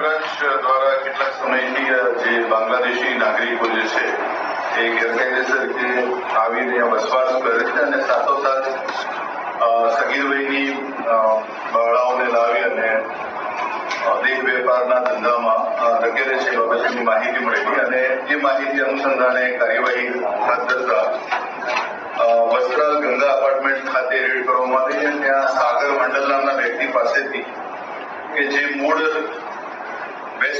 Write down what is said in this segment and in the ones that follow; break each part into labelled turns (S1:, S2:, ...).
S1: Branch દ્વારા કેટલાક સમયથી જે બાંગ્લાદેશી નાગરિકો જે છે એ ગેરકાયદેસર રીતે આવીને વસવાટ કરે છે અને સાથોસાથ અ, સગીર વયની અ, બાળાઓને લાવી અને દેહ વેપારના ધંધામાં અ, છે બાબતની માહિતી મળેલી અને એ માહિતી અનુસંધાને કાર્યવાહી હાથ ધરતા વસ્ત્રાલ ગંગા અપાર્ટમેન્ટ ખાતે રેડ કરવામાં આવી અને ત્યાં સાગર મંડલ નામના વ્યક્તિ પાસેથી કે જે મૂળ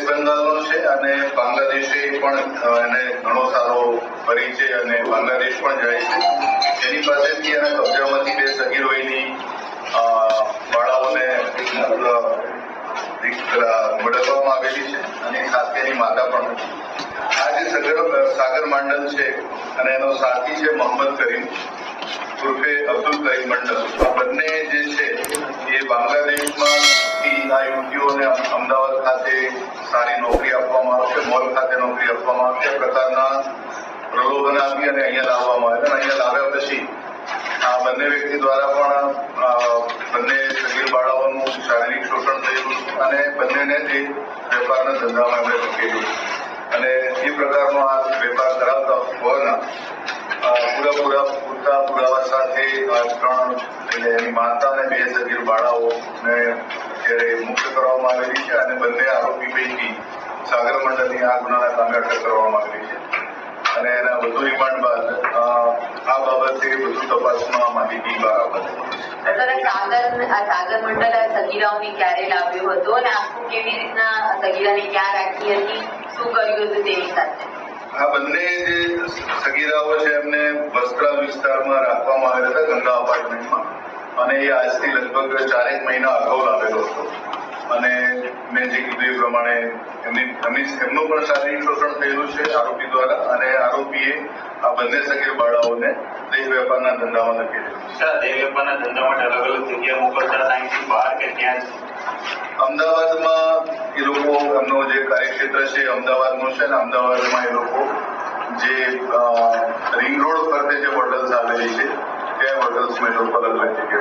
S1: વેસ્ટ બંગાળનો છે અને બાંગ્લાદેશે પણ એને ઘણો સારો પરિચય અને બાંગ્લાદેશ પણ જાય છે. એની પાસેથી એના કબજામાંથી બે સગીર વયની બાળાઓને મેળવવામાં આવેલી છે અને ખાસ એની માતા પણ આ જે સગર મંડલ છે અને એનો સાથી છે મોહમ્મદ કરીમ, ઉર્ફે અબ્દુલ કરીમ મંડલ. આ બંને જે છે એ બાંગ્લાદેશમાં ખાતે સારી નોકરી આપવામાં આવશે મોલ ખાતે નોકરી આપવામાં આવશે પ્રકારના પ્રલોભન આપી અને અહીંયા લાવવામાં આવે અને અહીંયા લાવ્યા પછી આ બંને વ્યક્તિ દ્વારા પણ બંને સગીર બાળાઓનું શારીરિક શોષણ થયેલું અને બંનેને તે વેપારના ધંધામાં એમણે મૂકેલું અને એ પ્રકારનો આ વેપાર કરાવતા હોવાના અ, પૂરેપૂરા પૂરતા પુરાવા સાથે ત્રણ એટલે એની માતા અને બે સગીર બાળાઓને અત્યારે મુક્ત કરવામાં આવેલી છે અને બંને આરોપી પૈકી સાગર મંડળની આ ગુનાના કામે અટક કરવામાં આવેલી છે. અને એના વધુ રિમાન્ડ બાદ આ બાબતે વધુ તપાસમાં માહિતી બહાર આવશે
S2: સાગર મંડળ સગીરાઓને ક્યારે લાવ્યો હતો અને આખું કેવી રીતના સગીરાને ક્યાં રાખી હતી? શું કર્યું હતું તેની સાથે?
S1: આ બંને જે સગીરાઓ છે એમને વસ્ત્રા વિસ્તારમાં રાખવામાં આવેલા હતા ગંગા અપાર્ટમેન્ટમાં અને એ આજથી લગભગ ચારેક મહિના અગાઉ લાવેલો હતો. અને મેં જે કીધું એ પ્રમાણે એમની એમની એમનું પણ શારીરિક શોષણ થયેલું છે આરોપી દ્વારા અને આરોપીએ આ બંને સગીર બાળાઓને દેહ વેપારના ધંધામાં ધકેલ્યું
S3: સર દેહ વેપારના ધંધા માટે અલગ અલગ જગ્યા મોકલતા અહીંથી બહાર કે ત્યાં જ?
S1: અમદાવાદમાં એ લોકો એમનો જે કાર્યક્ષેત્ર છે અમદાવાદનું છે ને અમદાવાદમાં એ લોકો જે રિંગ રોડ ફરતે જે હોટલ્સ આવેલી છે ರೂಪಾಯಿ ರೂಪದಲ್ಲಿ ಹಂಚಿಕೆ